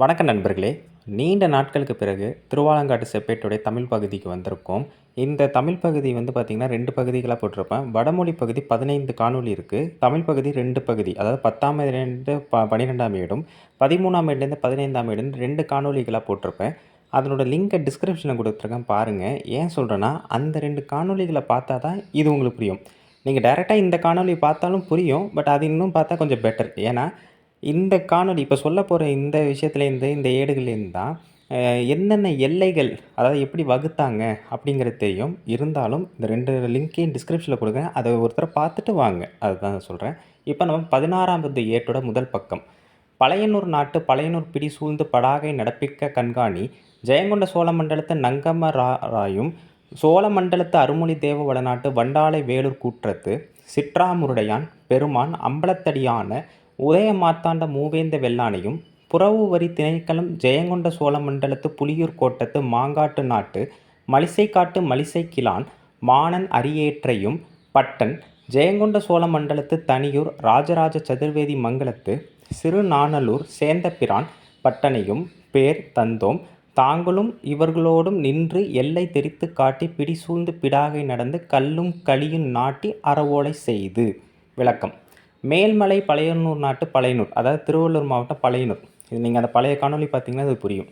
வணக்கம் நண்பர்களே. நீண்ட நாட்களுக்கு பிறகு திருவாலங்காட்டு செப்பேட்டுடைய தமிழ் பகுதிக்கு வந்திருக்கோம். இந்த தமிழ் பகுதி வந்து பார்த்திங்கன்னா ரெண்டு பகுதிகளாக போட்டிருப்பேன். வடமொழி பகுதி பதினைந்து காணொளி இருக்குது தமிழ் பகுதி ரெண்டு பகுதி அதாவது பத்தாம் ஏடு ப பன்னிரெண்டாம் ஏடும் பதிமூணாம் ஏடுலேருந்து பதினைந்தாம் ஏடுன்னு ரெண்டு காணொலிகளாக போட்டிருப்பேன். அதனோட லிங்கை டிஸ்கிரிப்ஷனில் கொடுத்துருக்கேன் பாருங்கள் ஏன் சொல்கிறேன்னா அந்த ரெண்டு காணொளிகளை பார்த்தா தான் இது உங்களுக்கு புரியும். நீங்கள் டைரெக்டாக இந்த காணொளி பார்த்தாலும் புரியும். பட் அது இன்னும் பார்த்தா கொஞ்சம் பெட்டர். ஏன்னா இந்த காணொலி இப்போ சொல்ல போகிற இந்த விஷயத்துலேருந்து இந்த ஏடுகள்லேருந்து தான் என்னென்ன எல்லைகள் அதாவது எப்படி வகுத்தாங்க அப்படிங்கிறது தெரியும். இருந்தாலும் இந்த ரெண்டு லிங்க்கையும் டிஸ்கிரிப்ஷனில் கொடுக்குறேன். அதை ஒருத்தரை பார்த்துட்டு வாங்க. அதுதான் சொல்கிறேன் இப்போ நம்ம பதினாறாவது ஏட்டோட முதல் பக்கம். பழையனூர் நாட்டு பழையனூர் பிடி சூழ்ந்து படாகை நடப்பிக்க கண்காணி ஜெயங்கொண்ட சோழ மண்டலத்து ரா ராயும் சோழ மண்டலத்து அருமொழி தேவ வடநாட்டு வண்டாளை வேலூர் கூற்றத்து சிற்றாமுருடையான் பெருமான் அம்பலத்தடியான உதய மாத்தாண்ட மூவேந்த வெள்ளானையும் புறவு வரி திணைக்களம் ஜெயங்கொண்ட சோழ மண்டலத்து புலியூர் கோட்டத்து மாங்காட்டு நாட்டு மலிசைக்காட்டு மலிசை கிளான் மானன் அரியேற்றையும் பட்டன் ஜெயங்கொண்ட சோழ மண்டலத்து தனியூர் ராஜராஜ சதுர்வேதி மங்கலத்து சிறுநாணலூர் சேந்தபிரான் பட்டனையும் பேர் தந்தோம் தாங்களும் இவர்களோடும் நின்று எல்லை தெரித்து காட்டி பிடி சூழ்ந்து பிடாகை நடந்து கல்லும் களியும் நாட்டி அறவோலை செய்து. விளக்கம். மேல்மலை பழையனூர் நாட்டு பழையனூர் அதாவது திருவள்ளூர் மாவட்டம் பழையனூர். இது நீங்கள் அந்த பழைய காணொளி பார்த்தீங்கன்னா அது புரியும்.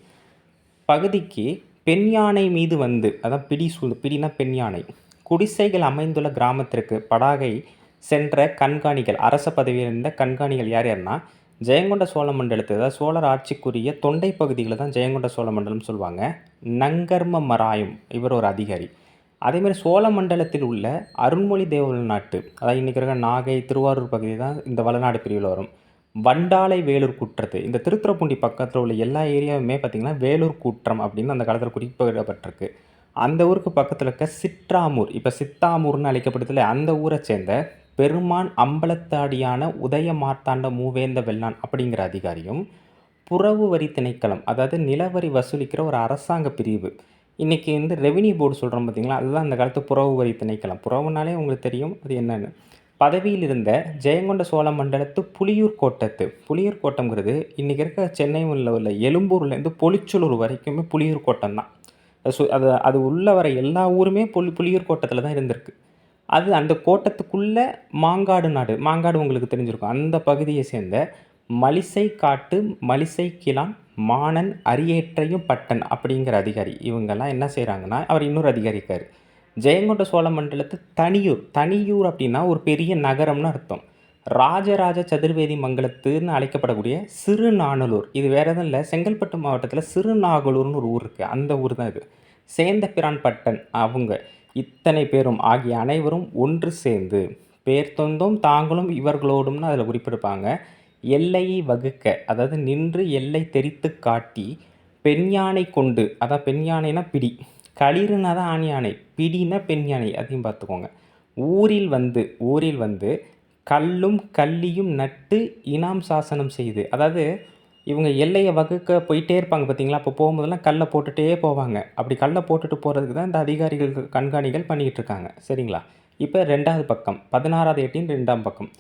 பகுதிக்கு பெண் யானை மீது வந்து அதான் பிடி சூழ் பிடினா பெண் யானை குடிசைகள் அமைந்துள்ள கிராமத்திற்கு படாகை சென்ற கண்காணிகள் அரச பதவியில் இருந்த கண்காணிகள் யார் யாருன்னா ஜெயங்கொண்ட சோழ மண்டலத்து அதாவது சோழர் ஆட்சிக்குரிய தொண்டை பகுதிகளை தான் ஜெயங்கொண்ட சோழ மண்டலம் சொல்லுவாங்க. நங்கர்ம மராயம் இவர் ஒரு அதிகாரி. அதேமாதிரி சோழ மண்டலத்தில் உள்ள அருண்மொழி தேவல் நாட்டு அதாவது இன்றைக்கி இருக்க நாகை திருவாரூர் பகுதி தான் இந்த வளநாடு பிரிவில் வரும். வண்டாலை வேலூர் குற்றத்து இந்த திருத்துறைப்பூண்டி பக்கத்தில் உள்ள எல்லா ஏரியாவுமே பார்த்திங்கன்னா வேலூர் கூற்றம் அப்படின்னு அந்த காலத்தில் குறிப்பிடப்பட்டிருக்கு. அந்த ஊருக்கு பக்கத்தில் இருக்க சிற்றாமூர் இப்போ சித்தாமூர்னு அழைக்கப்படுதில்ல அந்த ஊரை சேர்ந்த பெருமான் அம்பலத்தாடியான உதய மார்த்தாண்ட மூவேந்த வெள்ளான் அப்படிங்கிற அதிகாரியும் புறவு வரி திணைக்களம் அதாவது நிலவரி வசூலிக்கிற ஒரு அரசாங்க பிரிவு. இன்றைக்கி வந்து ரெவென்யூ போர்டு சொல்கிறோம் பார்த்தீங்களா அதுதான் அந்த காலத்து புறவு வரி திணைக்கலாம் புறவுனாலே உங்களுக்கு தெரியும் அது என்னென்னு. பதவியில் இருந்த ஜெயங்கொண்ட சோழ மண்டலத்து புலியூர் கோட்டத்து. புலியூர் கோட்டம்ங்கிறது இன்றைக்கி இருக்க சென்னை உள்ள உள்ள எழும்பூர்லேருந்து பொலிச்சலூர் வரைக்குமே புலியூர் கோட்டம் தான் அது சு- அது அது உள்ள வர எல்லா ஊருமே புலி புலியூர் கோட்டத்தில் தான் இருந்திருக்கு. அது அந்த கோட்டத்துக்குள்ளே மாங்காடு நாடு மாங்காடு உங்களுக்கு தெரிஞ்சிருக்கும். அந்த பகுதியை சேர்ந்த மலிசை காட்டு மலிசை கிளான் மானன் அரியேற்றையும் பட்டன் அப்படிங்கிற அதிகாரி. இவங்கெல்லாம் என்ன செய்கிறாங்கன்னா அவர் இன்னொரு அதிகாரி இருக்கார். ஜெயங்கொண்ட சோழ மண்டலத்து தனியூர் தனியூர் அப்படின்னா ஒரு பெரிய நகரம்னு அர்த்தம். ராஜராஜ சதுர்வேதி மங்கலத்துன்னு அழைக்கப்படக்கூடிய சிறுநானலூர். இது வேறு எதுவும் இல்லை செங்கல்பட்டு மாவட்டத்தில் சிறுநாகலூர்னு ஒரு ஊர் இருக்குது அந்த ஊர் தான் இது. சேந்த பிரான் பட்டன் அவங்க. இத்தனை பேரும் ஆகிய அனைவரும் ஒன்று சேர்ந்து பேர் தொந்தும் தாங்களும் இவர்களோடும்னு அதில் குறிப்பிடுப்பாங்க. எல்லையை வகுக்க அதாவது நின்று எல்லை தெரித்து காட்டி பெண் யானை கொண்டு அதான் பெண் யானைனா பிடி. களிறுனா தான் ஆண் யானை? பிடினா பெண் யானை அதையும் பார்த்துக்கோங்க. ஊரில் வந்து ஊரில் வந்து கல்லும் கல்லியும் நட்டு இனாம் சாசனம் செய்து அதாவது இவங்க எல்லையை வகுக்க போயிட்டே இருப்பாங்க பார்த்தீங்களா? அப்போ போகும்போதெல்லாம் கல்லை போட்டுகிட்டே போவாங்க. அப்படி கல்லை போட்டுட்டு போகிறதுக்கு தான் இந்த அதிகாரிகள் கண்காணிகள் பண்ணிக்கிட்டு இருக்காங்க. சரிங்களா? இப்போ ரெண்டாவது பக்கம் பதினாறாவது எட்டின் ரெண்டாம் பக்கம்.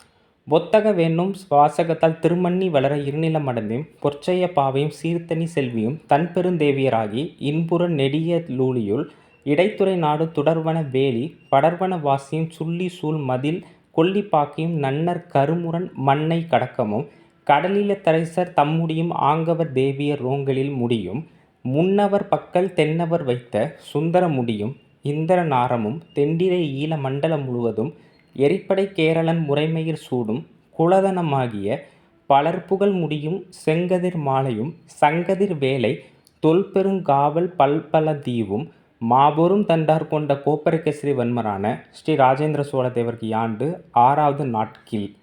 பொத்தக வேணும் சுவாசகத்தால் திருமண்ணி வளர இருநிலம் அடைந்தும் பொற்செய்ய பாவையும் சீர்த்தனி செல்வியும் தன் பெருந்தேவியராகி இன்புற நெடிய லூலியுள் இடைத்துறை நாடு தொடர்வன வேலி படர்வன வாசியும் சுள்ளி சூழ் மதில் கொல்லிப்பாக்கியும் நன்னர் கருமுரன் மண்ணை கடக்கமும் கடலில தரைசர் தம்முடியும் ஆங்கவர் தேவியர் ரோங்களில் முடியும் முன்னவர் பக்கல் தென்னவர் வைத்த சுந்தர முடியும் இந்திர நாரமும் தெண்டிரை ஈழ மண்டலம் முழுவதும் எரிப்படை கேரளன் முறைமையில் சூடும் குலதனமாகிய பலர்புகழ் முடியும் செங்கதிர் மாலையும் சங்கதிர் வேலை தொல்பெருங்காவல் பல்பல தீவும் மாபெரும் தண்டார் கொண்ட கோப்பரகேசரி வன்மரான ஸ்ரீ ராஜேந்திர சோழ தேவருக்கு ஆண்டு ஆறாவது நாட்கில்.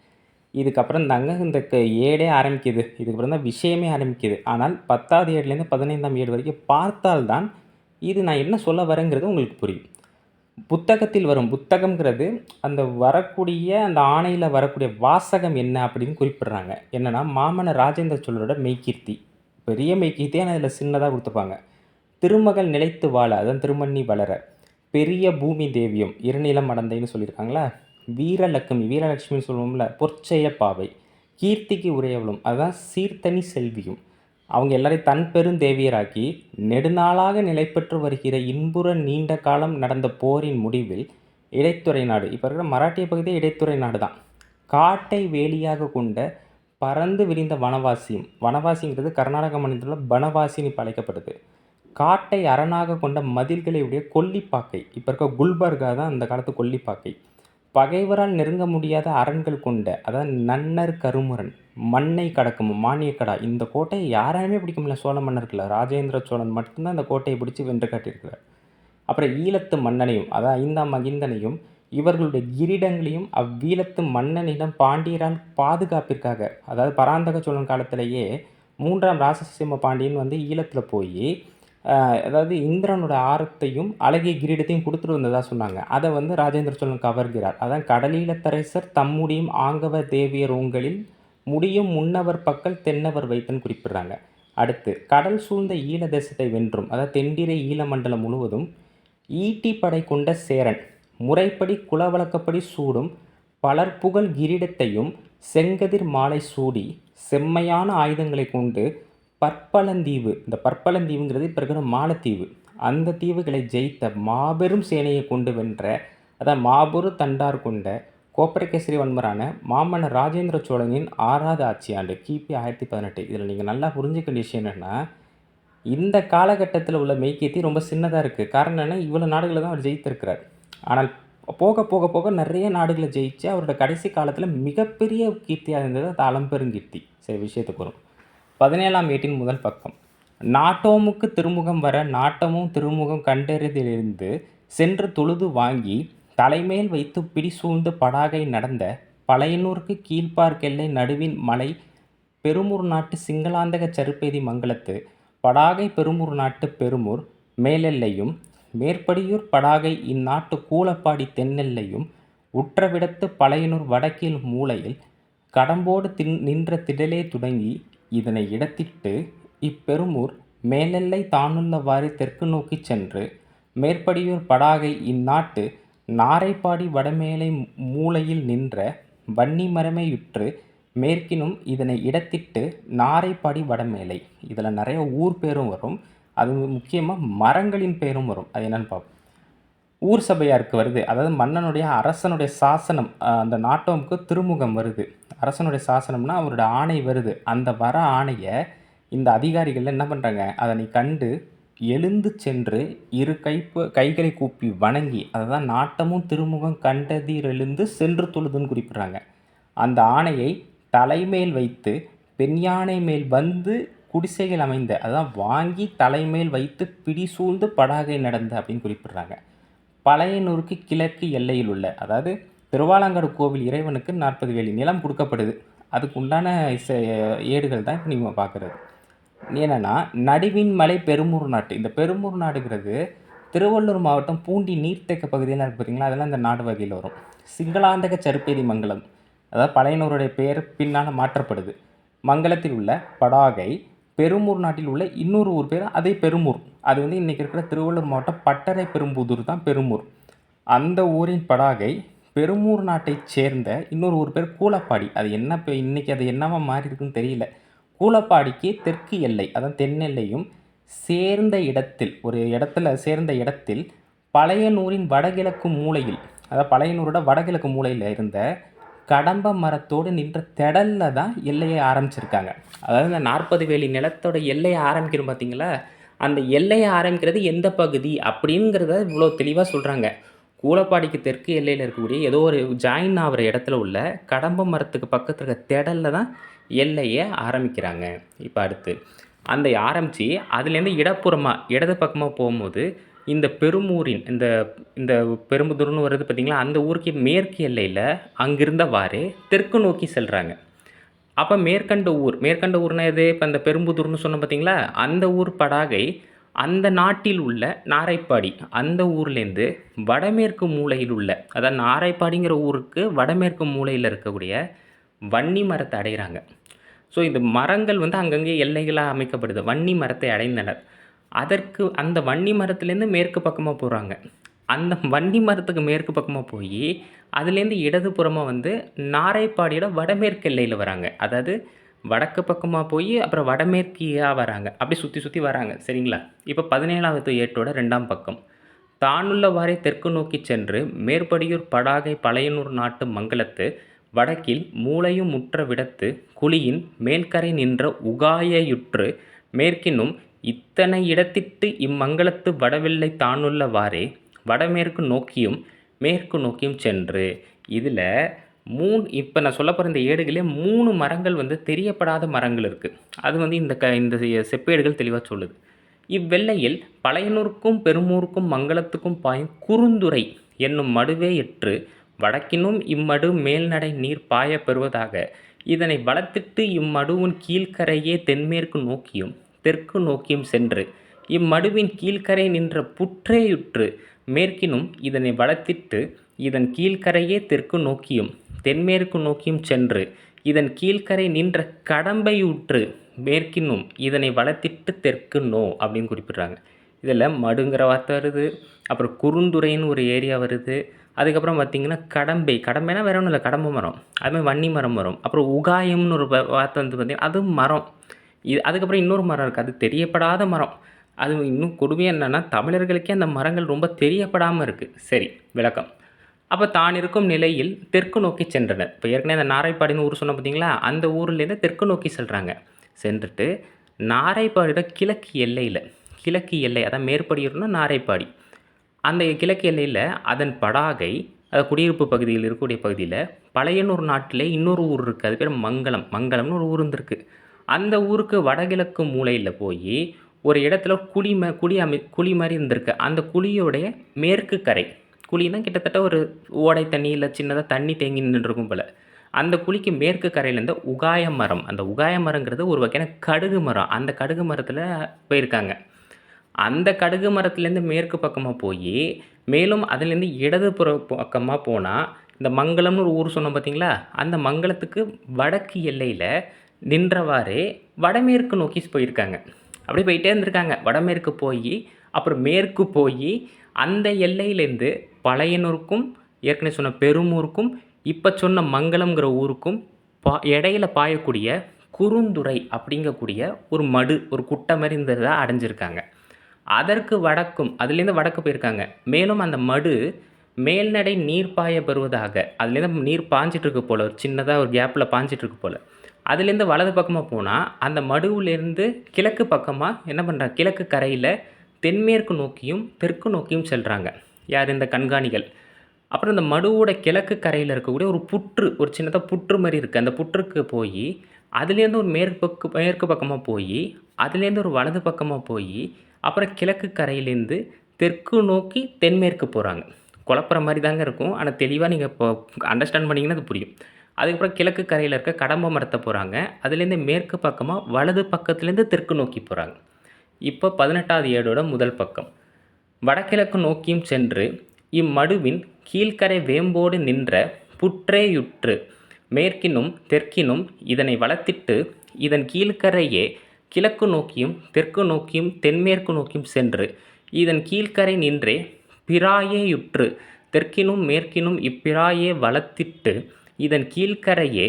இதுக்கப்புறம் தாங்க இந்த க- ஏடே ஆரம்பிக்குது. இதுக்கப்புறம் தான் விஷயமே ஆரம்பிக்குது. ஆனால் பத்தாவது ஏடுலேருந்து பதினைந்தாம் ஏடு வரைக்கும் பார்த்தால்தான் இது நான் என்ன சொல்ல வரேங்கிறது உங்களுக்கு புரியும். புத்தகத்தில் வரும் புத்தகம்ங்கிறது அந்த வரக்கூடிய அந்த ஆணையில் வரக்கூடிய வாசகம் என்ன அப்படின்னு குறிப்பிட்றாங்க. என்னன்னா மாமன்னர் ராஜேந்திர சோழரோட மெய்கீர்த்தி. பெரிய மெய்கீர்த்தி ஆனால் அதில் சின்னதாக கொடுத்துப்பாங்க திருமகள் நிலைத்து வாழ அதான் திருமண்ணி வளர பெரிய பூமி தேவியம் இருநிலம் அடந்தைன்னு சொல்லியிருக்காங்களா? வீரலட்சுமி வீரலட்சுமின்னு சொல்லுவோம்ல பொற்செய பாவை. கீர்த்திக்கு உரையவளும் அதுதான் சீர்த்தனி செல்வியும். அவங்க எல்லாரையும் தன் பெருந்தேவியராக்கி நெடுநாளாக நிலைபெற்று வருகிற இன்புற நீண்ட காலம் நடந்த போரின் முடிவில் இடைத்துறை நாடு இப்போ இருக்கிற மராட்டிய பகுதியே இடைத்துறை நாடு தான். காட்டை வேலியாக கொண்ட பறந்து விரிந்த வனவாசியம் வனவாசிங்கிறது கர்நாடக மாநிலத்தில் உள்ள இப்போ அழைக்கப்படுது. காட்டை அரணாக கொண்ட மதில்களை உடைய கொல்லிப்பாக்கை இப்போ இருக்க குல்பர்கா தான் அந்த காலத்து கொல்லிப்பாக்கை. பகைவரால் நெருங்க முடியாத அரண்கள் கொண்ட அதாவது நன்னர் கருமுரன் மண்ணை கடக்கும் மானியக்கடா இந்த கோட்டையை யாராலுமே பிடிக்க முடியல. சோழ மன்னர்களில் ராஜேந்திர சோழன் மட்டும்தான் இந்த கோட்டையை பிடிச்சி வென்று காட்டியிருக்கிறார். அப்புறம் ஈழத்து மன்னனையும் அதாவது ஐந்தாம் மகிந்தனையும் இவர்களுடைய கிரீடங்களையும் அவ்வீழத்து மன்னனிடம் பாண்டியரால் பாதுகாப்பிற்காக அதாவது பராந்தக சோழன் காலத்திலேயே மூன்றாம் ராசசிம்ம பாண்டியன் வந்து ஈழத்தில் போய் அதாவது இந்திரனோட ஆரத்தையும் அழகிய கிரீடத்தையும் கொடுத்துட்டு வந்ததாக சொன்னாங்க. அதை வந்து ராஜேந்திர சோழன் கவர்கிறார். அதான் கடலீழத்தரசர் தம்முடியும் ஆங்கவ தேவியர் உங்களில் முடியும் முன்னவர் பக்கல் தென்னவர் வைத்தன் குறிப்பிடுறாங்க. அடுத்து கடல் சூழ்ந்த ஈழ தேசத்தை வென்றும் அதாவது தென்டிரை ஈழ மண்டலம் முழுவதும் ஈட்டி படை கொண்ட சேரன் முறைப்படி குலவழக்கப்படி சூடும் பலர் புகழ் கிரீடத்தையும் செங்கதிர் மாலை சூடி செம்மையான ஆயுதங்களை கொண்டு பற்பலந்தீவு. இந்த பற்பலந்தீவுங்கிறது இப்போ இருக்கிற மாலத்தீவு. அந்த தீவுகளை ஜெயித்த மாபெரும் சேனையை கொண்டு வென்ற அதான் மாபெரு தண்டார் கொண்ட கோப்பரகேசரி வன்மரான மாமன்னர் ராஜேந்திர சோழனின் ஆறாவது ஆட்சி ஆண்டு கிபி ஆயிரத்தி பதினெட்டு. இதில் நீங்கள் நல்லா புரிஞ்சுக்க விஷயம் என்னென்னா இந்த காலகட்டத்தில் உள்ள மெய்க்கேத்தி ரொம்ப சின்னதாக இருக்குது காரணம் என்னென்னா இவ்வளோ நாடுகளை தான் அவர் ஜெயித்திருக்கிறார். ஆனால் போக போக போக நிறைய நாடுகளை ஜெயிச்சு அவரோட கடைசி காலத்தில் மிகப்பெரிய கீர்த்தியாக இருந்தது அது அலம்பெருங்கீர்த்தி. சரி விஷயத்துக்கு வரும். பதினேழாம் ஏட்டின் முதல் பக்கம். நாட்டோமுக்கு திருமுகம் வர நாட்டமும் திருமுகம் கண்டறிதிலிருந்து சென்று தொழுது வாங்கி தலைமேல் வைத்து பிடி சூழ்ந்து படாகை நடந்த பழையனூருக்கு கீழ்ப்பார்க்கெல்லை நடுவின் மலை பெருமூர் நாட்டு சிங்களாந்தக சருப்பேதி மங்கலத்து படாகை பெருமூர் நாட்டு பெருமூர் மேலெல்லையும் மேற்படியூர் படாகை இந்நாட்டு கூலப்பாடி தென்னெல்லையும் உற்றவிடத்து பழையனூர் வடக்கில் மூலையில் கடம்போடு தின் நின்ற திடலே தொடங்கி இதனை இடத்திட்டு இப்பெருமூர் மேலெல்லை தானுள்ளவாறு தெற்கு நோக்கிச் சென்று மேற்படியூர் படாகை இந்நாட்டு நாரைப்பாடி வடமேலை மூலையில் நின்ற வன்னிமரமையுற்று மேற்கினும் இதனை இடத்திட்டு நாரைப்பாடி வடமேலை. இதில் நிறைய ஊர் பேரும் வரும். அது முக்கியமாக மரங்களின் பேரும் வரும். அது என்னென்னு பார்ப்போம் ஊர் சபையாருக்கு வருது. அதாவது மன்னனுடைய அரசனுடைய சாசனம் அந்த நாட்டோமுக்கு திருமுகம் வருது. அரசனுடைய சாசனம்னா அவரோட ஆணை வருது. அந்த வர ஆணையை இந்த அதிகாரிகள் என்ன பண்ணுறாங்க அதனை கண்டு எழுந்து சென்று இரு கைப்பு கைகளை கூப்பி வணங்கி அதுதான் நாட்டமும் திருமுகம் கண்டதிரெழுந்து சென்று தொழுதுன்னு குறிப்பிட்றாங்க. அந்த ஆணையை தலைமேல் வைத்து பெண் யானை மேல் வந்து குடிசைகள் அமைந்த அதான் வாங்கி தலைமேல் வைத்து பிடி சூழ்ந்து படாகை நடந்த அப்படின்னு குறிப்பிட்றாங்க. பழையனூருக்கு கிழக்கு எல்லையில் உள்ள அதாவது திருவாலங்காடு கோவில் இறைவனுக்கு நாற்பது வேலி நிலம் கொடுக்கப்படுது. அதுக்கு உண்டான இசை ஏடுகள் தான் இப்போ நீங்கள் பார்க்குறது என்னென்னா நடுவின் மலை பெருமூர் நாட்டு. இந்த பெருமூர் நாடுங்கிறது திருவள்ளூர் மாவட்டம் பூண்டி நீர்த்தேக்க பகுதியெல்லாம் இருக்குது பார்த்தீங்களா அதெல்லாம் இந்த நாடு வகையில் வரும். சிங்களாந்தக சருப்பேரி மங்கலம் அதாவது பழையனூருடைய பெயர் பின்னால் மாற்றப்படுது. மங்கலத்தில் உள்ள படாகை பெருமூர் நாட்டில் உள்ள இன்னொரு ஊர் பேர் அதே பெருமூர். அது வந்து இன்றைக்கி இருக்கிற திருவள்ளூர் மாவட்டம் பட்டறை பெரும்புதூர் தான் பெருமூர். அந்த ஊரின் படாகை பெருமூர் நாட்டைச் சேர்ந்த இன்னொரு ஊர் பேர் கூலப்பாடி. அது என்ன இப்போ இன்றைக்கி அது என்னவா மாறி இருக்குன்னு தெரியல. கூலப்பாடிக்கு தெற்கு எல்லை அதான் தென்னெல்லையும் சேர்ந்த இடத்தில் ஒரு இடத்துல சேர்ந்த இடத்தில் பழையனூரின் வடகிழக்கு மூலையில் அதாவது பழையனூரோட வடகிழக்கு மூலையில் இருந்த கடம்ப மரத்தோடு நின்ற திடல்ல தான் எல்லையை ஆரம்பிச்சிருக்காங்க. அதாவது இந்த நாற்பது வேலி நிலத்தோட எல்லையை ஆரம்பிக்கிறோம் பார்த்தீங்களா அந்த எல்லையை ஆரம்பிக்கிறது எந்த பகுதி அப்படிங்கிறத இவ்வளோ தெளிவாக சொல்கிறாங்க கூலப்பாடிக்கு தெற்கு எல்லையில் இருக்கக்கூடிய ஏதோ ஒரு ஜாயின் ஆகிற இடத்துல உள்ள கடம்ப மரத்துக்கு பக்கத்தில் இருக்க திடல்ல தான் எல்லையை ஆரம்பிக்கிறாங்க. இப்போ அடுத்து அந்த ஆரம்பித்து அதுலேருந்து இடப்புறமாக இடது பக்கமாக போகும்போது இந்த பெருமூரின் இந்த இந்த பெரும்புதூர்னு வருது பார்த்தீங்களா அந்த ஊருக்கு மேற்கு எல்லையில் அங்கிருந்தவாறு தெற்கு நோக்கி செல்கிறாங்க அப்போ மேற்கண்ட ஊர் மேற்கண்ட ஊர்னா எது? இப்போ இந்த பெரும்புதூர்னு சொன்னோம் பார்த்தீங்களா அந்த ஊர் படாகை அந்த நாட்டில் உள்ள நாரைப்பாடி அந்த ஊர்லேருந்து வடமேற்கு மூலையில் உள்ள அதாவது நாரைப்பாடிங்கிற ஊருக்கு வடமேற்கு மூலையில் இருக்கக்கூடிய வன்னி மரத்தை அடைகிறாங்க ஸோ இந்த மரங்கள் வந்து அங்கங்கே எல்லைகளாக அமைக்கப்படுது வன்னி மரத்தை அடைந்தனர். அதற்கு அந்த வன்னி மரத்துலேருந்து மேற்கு பக்கமாக போகிறாங்க அந்த வன்னி மரத்துக்கு மேற்கு பக்கமாக போய் அதுலேருந்து இடதுபுறமாக வந்து நாரைப்பாடியோட வடமேற்கு எல்லையில் வராங்க. அதாவது வடக்கு பக்கமாக போய் அப்புறம் வடமேற்கியாக வராங்க. அப்படி சுற்றி சுற்றி வராங்க. சரிங்களா? இப்போ பதினேழாவது ஏட்டோட ரெண்டாம் பக்கம். தானுள்ளவாறே தெற்கு நோக்கி சென்று மேற்படியூர் படாகை பழையனூர் நாட்டு மங்கலத்து வடக்கில் மூளையும் முற்ற விடத்து குழியின் மேல்கரை நின்ற உகாயையுற்று மேற்கினும் இத்தனை இடத்திட்டு இம்மங்கலத்து வடவெல்லை தானுள்ளவாறே வடமேற்கு நோக்கியும் மேற்கு நோக்கியும் சென்று இதில் மூணு இப்போ நான் சொல்ல போகிற இந்த ஏடுகளே மூணு மரங்கள் வந்து தெரியப்படாத மரங்கள் இருக்குது அது வந்து இந்த க இந்த செப்பேடுகள் தெளிவாக சொல்லுது. இவ்வெல்லையில் பழையனூருக்கும் பெருமூருக்கும் மங்களத்துக்கும் பாயும் குறுந்துறை என்னும் மடுவே எற்று வடக்கினும் இம்மடு மேல்நடை நீர் பாயப் பெறுவதாக இதனை வளர்த்திட்டு இம்மடுவின் கீழ்க்கரையே தென்மேற்கு நோக்கியும் தெற்கு நோக்கியும் சென்று இம்மடுவின் கீழ்க்கரை நின்ற புற்றேயுற்று மேற்கினும் இதனை வளர்த்திட்டு இதன் கீழ்க்கரையே தெற்கு நோக்கியும் தென்மேற்கு நோக்கியும் சென்று இதன் கீழ்க்கரை நின்ற கடம்பையுற்று மேற்கினும் இதனை வளர்த்திட்டு தெற்கு நோ அப்படின்னு குறிப்பிட்றாங்க. இதில் மடுங்கிற வார்த்தை வருது அப்புறம் குறுந்துறைன்னு ஒரு ஏரியா வருது அதுக்கப்புறம் பார்த்திங்கன்னா கடம்பை கடம்பைனா வேற ஒன்றும் இல்லை கடம்பை மரம் அதுமாதிரி வன்னி மரம் வரும் அப்புறம் உகாயம்னு ஒரு வார்த்தை வந்து பார்த்திங்கன்னா அதுவும் மரம். இது அதுக்கப்புறம் இன்னொரு மரம் இருக்குது அது தெரியப்படாத மரம். அது இன்னும் கொடுமையாக என்னென்னா தமிழர்களுக்கே அந்த மரங்கள் ரொம்ப தெரியப்படாமல் இருக்குது சரி விளக்கம். அப்போ தான் இருக்கும் நிலையில் தெற்கு நோக்கி சென்றனர். இப்போ ஏற்கனவே அந்த நாரைப்பாடின்னு ஊர் சொன்ன பார்த்தீங்களா அந்த ஊர்லேருந்து தெற்கு நோக்கி செல்கிறாங்க சென்றுட்டு நாரைப்பாடியோட கிழக்கு எல்லையில் கிழக்கு எல்லை அதான் மேற்படியூர்னா நாரைப்பாடி. அந்த கிழக்கு எல்லையில் அதன் படாகை அது குடியிருப்பு பகுதியில் இருக்கக்கூடிய பகுதியில் பழையனூர் நாட்டிலே இன்னொரு ஊர் இருக்குது அது பேர் மங்களம் மங்களம்னு ஒரு ஊர் இருந்திருக்கு. அந்த ஊருக்கு வடகிழக்கு மூலையில் போய் ஒரு இடத்துல குழி ம குழி அமை குழி மாதிரி இருந்திருக்கு. அந்த குழியோடைய மேற்கு கரை. குழினா கிட்டத்தட்ட ஒரு ஓடை தண்ணி இல்லை சின்னதாக தண்ணி தேங்கி நின்றுருக்கும் போல். அந்த குழிக்கு மேற்கு கரையிலேருந்து உகாய மரம். அந்த உகாய மரங்கிறது ஒரு வகையான கடுகு மரம். அந்த கடுகு மரத்தில் போயிருக்காங்க. அந்த கடுகு மரத்துலேருந்து மேற்கு பக்கமாக போய் மேலும் அதுலேருந்து இடது புற பக்கமாக போனால் இந்த மங்களம்னு ஒரு ஊர் சொன்னோம் பார்த்தீங்களா அந்த மங்களத்துக்கு வடக்கு எல்லையில் நின்றவாறே வடமேற்கு நோக்கி போயிருக்காங்க. அப்படியே போயிட்டே இருந்திருக்காங்க. வடமேற்கு போய் அப்புறம் மேற்கு போய் அந்த எல்லையிலேருந்து பழையனூருக்கும் ஏற்கனவே சொன்ன பெருமூருக்கும் இப்போ சொன்ன மங்களம்ங்கிற ஊருக்கும் பா இடையில பாயக்கூடிய குறுந்துறை அப்படிங்கக்கூடிய ஒரு மடு ஒரு குட்டை மாதிரி இருந்ததாக அடைஞ்சிருக்காங்க. அதற்கு வடக்கும் அதுலேருந்து வடக்கு போயிருக்காங்க. மேலும் அந்த மடு மேல்நடை நீர் பாய பெறுவதாக அதுலேருந்து நீர் பாஞ்சிட்ருக்கு போல் ஒரு சின்னதாக ஒரு கேப்பில் பாஞ்சிட்ருக்கு போல். அதுலேருந்து வலது பக்கமாக போனால் அந்த மடுவுலேருந்து கிழக்கு பக்கமாக என்ன பண்ணுறாங்க கிழக்கு கரையில் தென்மேற்கு நோக்கியும் தெற்கு நோக்கியும் செல்கிறாங்க யார்? இந்த கண்காணிகள். அப்புறம் இந்த மடுவோட கிழக்கு கரையில் இருக்கக்கூடிய ஒரு புற்று ஒரு சின்னதாக புற்று மாதிரி இருக்குது அந்த புற்றுக்கு போய் அதுலேருந்து ஒரு மேற்கு பக்கு மேற்கு பக்கமாக போய் அதுலேருந்து ஒரு வலது பக்கமாக போய் அப்புறம் கிழக்கு கரையிலேருந்து தெற்கு நோக்கி தென்மேற்கு போகிறாங்க குழப்புற மாதிரி தாங்க இருக்கும். ஆனால் தெளிவாக நீங்கள் இப்போ அண்டர்ஸ்டாண்ட் பண்ணிங்கன்னா அது புரியும். அதுக்கப்புறம் கிழக்கு கரையில் இருக்க கடம்ப மரத்தை போகிறாங்க அதுலேருந்து மேற்கு பக்கமாக வலது பக்கத்துலேருந்து தெற்கு நோக்கி போகிறாங்க இப்போ பதினெட்டாவது ஏடோட முதல் பக்கம். வடகிழக்கு நோக்கியும் சென்று இம்மடுவின் கீழ்க்கரை வேம்போடு நின்ற புற்றேயுற்று மேற்கினும் தெற்கினும் இதனை வளர்த்திட்டு இதன் கீழ்க்கரையே கிழக்கு நோக்கியும் தெற்கு நோக்கியும் தென்மேற்கு நோக்கியும் சென்று இதன் கீழ்க்கரை நின்றே பிராயேயுற்று தெற்கினும் மேற்கினும் இப்பிராயே வளர்த்திட்டு இதன் கீழ்க்கரையே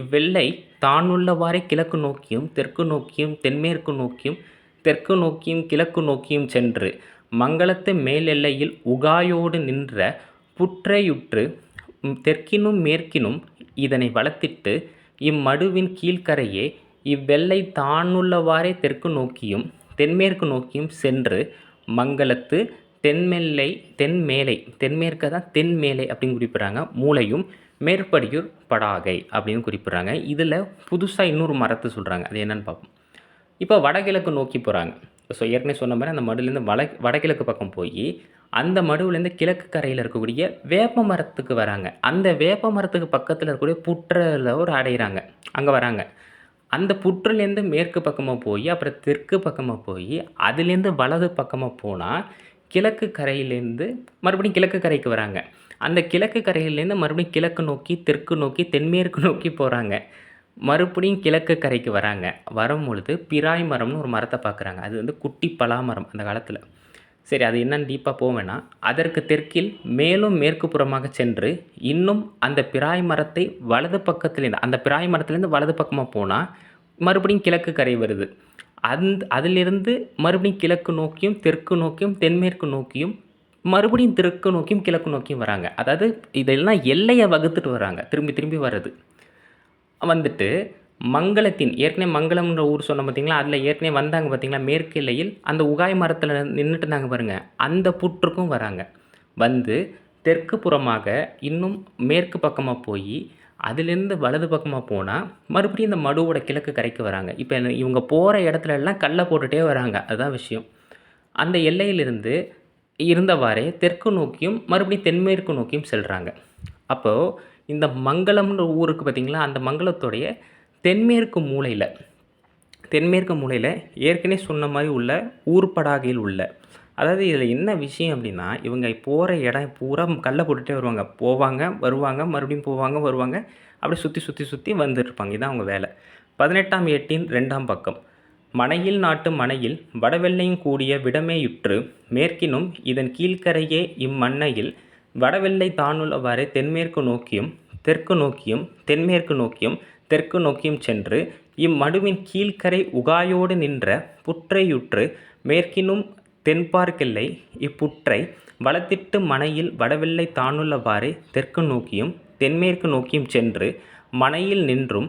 இவ்வெல்லை தானுள்ளவாறே கிழக்கு நோக்கியும் தெற்கு நோக்கியும் தென்மேற்கு நோக்கியும் தெற்கு நோக்கியும் கிழக்கு நோக்கியும் சென்று மங்களத்து மேலெல்லையில் உகாயோடு நின்ற புற்றையுற்று தெற்கினும் மேற்கினும் இதனை வளர்த்திட்டு இம்மடுவின் கீழ்க்கரையே இவ்வெல்லை தானுள்ளவாறே தெற்கு நோக்கியும் தென்மேற்கு நோக்கியும் சென்று மங்களத்து தென்மெல்லை தென்மேலை தென்மேற்க தான் தென்மேலை அப்படின்னு குறிப்பிட்றாங்க. மூளையும் மேற்படியூர் படாகை அப்படின்னு குறிப்பிட்றாங்க. இதில் புதுசாக இன்னொரு மரத்தை சொல்கிறாங்க அது என்னென்னு பார்ப்போம் இப்போ வடகிழக்கு நோக்கி போகிறாங்க ஸோ ஏற்கனவே சொன்ன மாதிரி அந்த மடுலேருந்து வட வடகிழக்கு பக்கம் போய் அந்த மடுவுலேருந்து கிழக்கு கரையில் இருக்கக்கூடிய வேப்ப மரத்துக்கு வராங்க. அந்த வேப்ப மரத்துக்கு பக்கத்தில் இருக்கக்கூடிய புற்றில் ஒரு அடையிறாங்க. அங்கே வராங்க. அந்த புற்றுலேருந்து மேற்கு பக்கமாக போய் அப்புறம் தெற்கு பக்கமாக போய் அதுலேருந்து வலது பக்கமாக போனால் கிழக்கு கரையிலேருந்து மறுபடியும் கிழக்கு கரைக்கு வராங்க. அந்த கிழக்கு கரையிலேருந்து மறுபடியும் கிழக்கு நோக்கி தெற்கு நோக்கி தென்மேற்கு நோக்கி போகிறாங்க மறுபடியும் கிழக்கு கரைக்கு வராங்க. வரும் பொழுது பிராய் மரம்னு ஒரு மரத்தை பார்க்குறாங்க. அது வந்து குட்டி பலாமரம் அந்த காலத்தில். சரி அது என்னன்னு டீப்பாக போவேன்னா அதற்கு தெற்கில் மேலும் மேற்கு புறமாக சென்று இன்னும் அந்த பிராய் மரத்தை வலது பக்கத்துலேருந்து அந்த பிராய் மரத்துலேருந்து வலது பக்கமாக போனால் மறுபடியும் கிழக்கு கரை வருது. அந் அதிலிருந்து மறுபடியும் கிழக்கு நோக்கியும் தெற்கு நோக்கியும் தென்மேற்கு நோக்கியும் மறுபடியும் தெற்கு நோக்கியும் கிழக்கு நோக்கியும் வராங்க. அதாவது இதெல்லாம் எல்லையை வகுத்துட்டு வராங்க. திரும்பி திரும்பி வர்றது. வந்துட்டு மங்களத்தின் ஏற்கனவே மங்களம்ன்ற ஊர் சொன்ன பார்த்தீங்களா? அதில் ஏற்கனவே வந்தாங்க பார்த்தீங்களா? மேற்கு எல்லையில் அந்த உகாய் மரத்தில் நின்றுட்டு இருந்தாங்க பாருங்கள் அந்த புற்றுக்கும் வராங்க. வந்து தெற்கு புறமாக இன்னும் மேற்கு பக்கமாக போய் அதுலேருந்து வலது பக்கமாக போனால் மறுபடியும் இந்த மடுவோட கிழக்கு கரைக்கு வராங்க. இப்போ இவங்க போகிற இடத்துல எல்லாம் கல்லை போட்டுகிட்டே வராங்க. அதுதான் விஷயம். அந்த எல்லையிலிருந்து இருந்தவாறே தெற்கு நோக்கியும் மறுபடியும் தென்மேற்கு நோக்கியும் செல்கிறாங்க அப்போது இந்த மங்களம்ன்ற ஊருக்கு பார்த்திங்களா அந்த மங்களத்துடைய தென்மேற்கு மூலையில் தென்மேற்கு மூலையில் ஏற்கனவே சொன்ன மாதிரி உள்ள ஊர்படாகையில் உள்ள அதாவது இதில் என்ன விஷயம் அப்படின்னா இவங்க போகிற இடம் பூரா கல்லை போட்டுகிட்டே வருவாங்க. போவாங்க வருவாங்க மறுபடியும் போவாங்க வருவாங்க அப்படி சுற்றி சுற்றி சுற்றி வந்துட்டுருப்பாங்க இதுதான் அவங்க வேலை. பதினெட்டாம் எட்டின் ரெண்டாம் பக்கம். மனையில் நாட்டு மனையில் வடவெல்லையும் கூடிய விடமேயுற்று மேற்கினும் இதன் கீழ்க்கரையே இம்மண்ணையில் வடவெள்ளை தானுள்ளவாறே தென்மேற்கு நோக்கியும் தெற்கு நோக்கியும் தென்மேற்கு நோக்கியும் தெற்கு நோக்கியும் சென்று இம்மடுவின் கீழ்க்கரை உகாயோடு நின்ற புற்றையுற்று மேற்கினும் தென்பார்க்கில்லை இப்புற்றை வளத்திட்டு மனையில் வடவெள்ளை தானுள்ளவாறே தெற்கு நோக்கியும் தென்மேற்கு நோக்கியும் சென்று மனையில் நின்றும்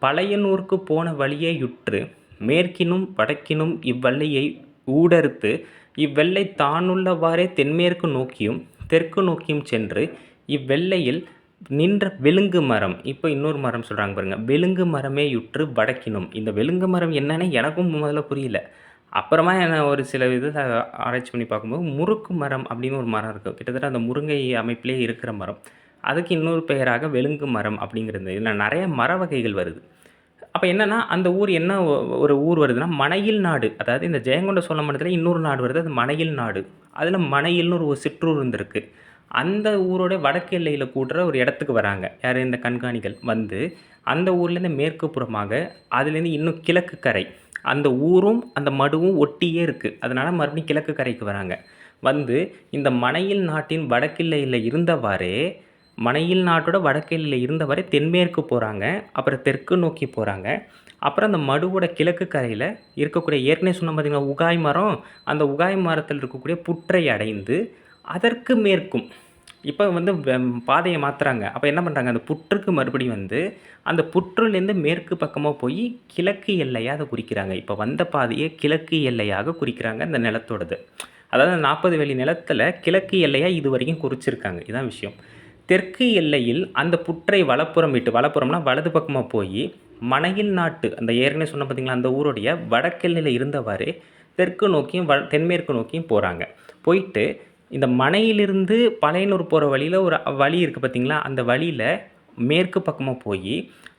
பழையனூர்க்கு போன வழியேயுற்று மேற்கினும் வடக்கினும் இவ்வெல்லையை ஊடறுத்து இவ்வெள்ளை தானுள்ளவாறே தென்மேற்கு நோக்கியும் தெற்கு நோக்கியும் சென்று இவ்வெல்லையில் நின்ற வெலுங்கு மரம். இப்போ இன்னொரு மரம் சொல்கிறாங்க பாருங்க. வெலுங்கு மரமே யுற்று வடக்கினும். இந்த வெலுங்கு மரம் என்னன்னு எனக்கும் முதல்ல புரியல. அப்புறமா என்ன ஒரு சில இது ஆராய்ச்சி பண்ணி பார்க்கும்போது முறுக்கு மரம் அப்படின்னு ஒரு மரம் இருக்குது கிட்டத்தட்ட அந்த முருங்கை அமைப்பிலே இருக்கிற மரம். அதுக்கு இன்னொரு பெயராக வெலுங்கு மரம் அப்படிங்கிறது. இதில் நிறைய மர வகைகள் வருது. அப்போ என்னென்னா அந்த ஊர் என்ன ஒரு ஊர் வருதுன்னா மனையில் நாடு. அதாவது இந்த ஜெயங்கொண்ட சோழ மண்டலத்தில் இன்னொரு நாடு வருது அது மனையில் நாடு. அதில் மனையில்னு ஒரு சிற்றூர் இருந்திருக்கு. அந்த ஊரோட வடக்கு எல்லையில் கூடுற ஒரு இடத்துக்கு வராங்க. யார்? இந்த கண்காணிகள் வந்து. அந்த ஊர்லேருந்து மேற்கு புறமாக அதுலேருந்து இன்னும் கிழக்கு கரை. அந்த ஊரும் அந்த மடுவும் ஒட்டியே இருக்குது அதனால் மறுபடியும் கிழக்கு கரைக்கு வராங்க. வந்து இந்த மனையில் நாட்டின் வடக்கில்லையில் இருந்தவாறே மனையில் நாட்டோட வடக்கையில் இருந்தவரை தென்மேற்கு போகிறாங்க அப்புறம் தெற்கு நோக்கி போகிறாங்க அப்புறம் அந்த மடுவோட கிழக்கு கரையில் இருக்கக்கூடிய ஏற்கனவே சொன்ன பார்த்திங்கன்னா உகாய் மரம்? அந்த உகாய் மரத்தில் இருக்கக்கூடிய புற்றை அடைந்து அதற்கு மேற்கும். இப்போ வந்து பாதையை மாற்றுறாங்க அப்போ என்ன பண்ணுறாங்க அந்த புற்றுக்கு மறுபடியும் வந்து அந்த புற்றுலேருந்து மேற்கு பக்கமாக போய் கிழக்கு எல்லையாக அதை குறிக்கிறாங்க. இப்போ வந்த பாதையை கிழக்கு எல்லையாக குறிக்கிறாங்க அந்த நிலத்தோடது. அதாவது நாற்பது வெளி நிலத்தில் கிழக்கு எல்லையாக இது வரைக்கும் குறிச்சிருக்காங்க. இதுதான் விஷயம். தெற்கு எல்லையில் அந்த புற்றை வலப்புறம் விட்டு வலப்புறம்னா வலது பக்கமாக போய் மனையில் நாட்டு அந்த ஏற்கனவே சொன்ன பார்த்தீங்களா அந்த ஊருடைய வடக்கெல்லையில் இருந்தவாறு தெற்கு நோக்கியும் வ தென்மேற்கு நோக்கியும் போகிறாங்க போயிட்டு இந்த மனையிலிருந்து பழையனூர் போகிற வழியில் ஒரு வழி இருக்குது பார்த்திங்களா அந்த வழியில் மேற்கு பக்கமாக போய்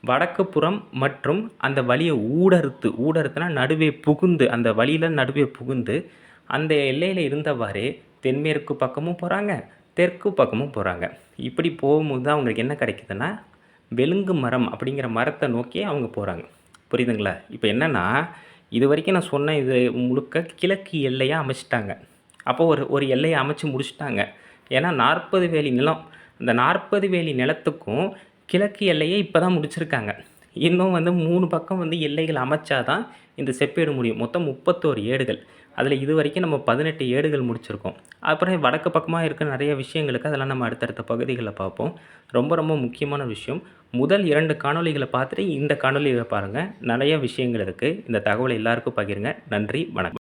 வடக்கு புறம் மற்றும் அந்த வழியை ஊடறுத்து ஊடறுத்துனா நடுவே புகுந்து அந்த வழியில் நடுவே புகுந்து அந்த எல்லையில் இருந்தவாறு தென்மேற்கு பக்கமும் போகிறாங்க தெற்கு பக்கமும் போகிறாங்க இப்படி போகும்போது தான் அவங்களுக்கு என்ன கிடைக்குதுன்னா வெலுங்கு மரம் அப்படிங்கிற மரத்தை நோக்கி அவங்க போகிறாங்க புரியுதுங்களா? இப்போ என்னென்னா இது வரைக்கும் நான் சொன்ன இது முழுக்க கிழக்கு எல்லையாக அமைச்சிட்டாங்க. அப்போ ஒரு ஒரு எல்லையை அமைச்சு முடிச்சிட்டாங்க. ஏன்னா நாற்பது வேலி நிலம். அந்த நாற்பது வேலி நிலத்துக்கும் கிழக்கு எல்லையை இப்போ தான் முடிச்சிருக்காங்க. இன்னும் வந்து மூணு பக்கம் வந்து எல்லைகள் அமைச்சா தான் இந்த செப்பேடு முடியும். மொத்தம் முப்பத்தோரு ஏடுகள். அதில் இது வரைக்கும் நம்ம பதினெட்டு ஏடுகள் முடிச்சிருக்கோம். அப்புறம் வடக்கு பக்கமாக இருக்க நிறைய விஷயங்களுக்கு அதெல்லாம் நம்ம அடுத்தடுத்த பகுதிகளில் பார்ப்போம். ரொம்ப ரொம்ப முக்கியமான விஷயம். முதல் இரண்டு காணொலிகளை பார்த்துட்டு இந்த காணொலியை பாருங்கள் நிறைய விஷயங்கள் இருக்குது இந்த தகவலை எல்லாருக்கும் பகிருங்க. நன்றி வணக்கம்.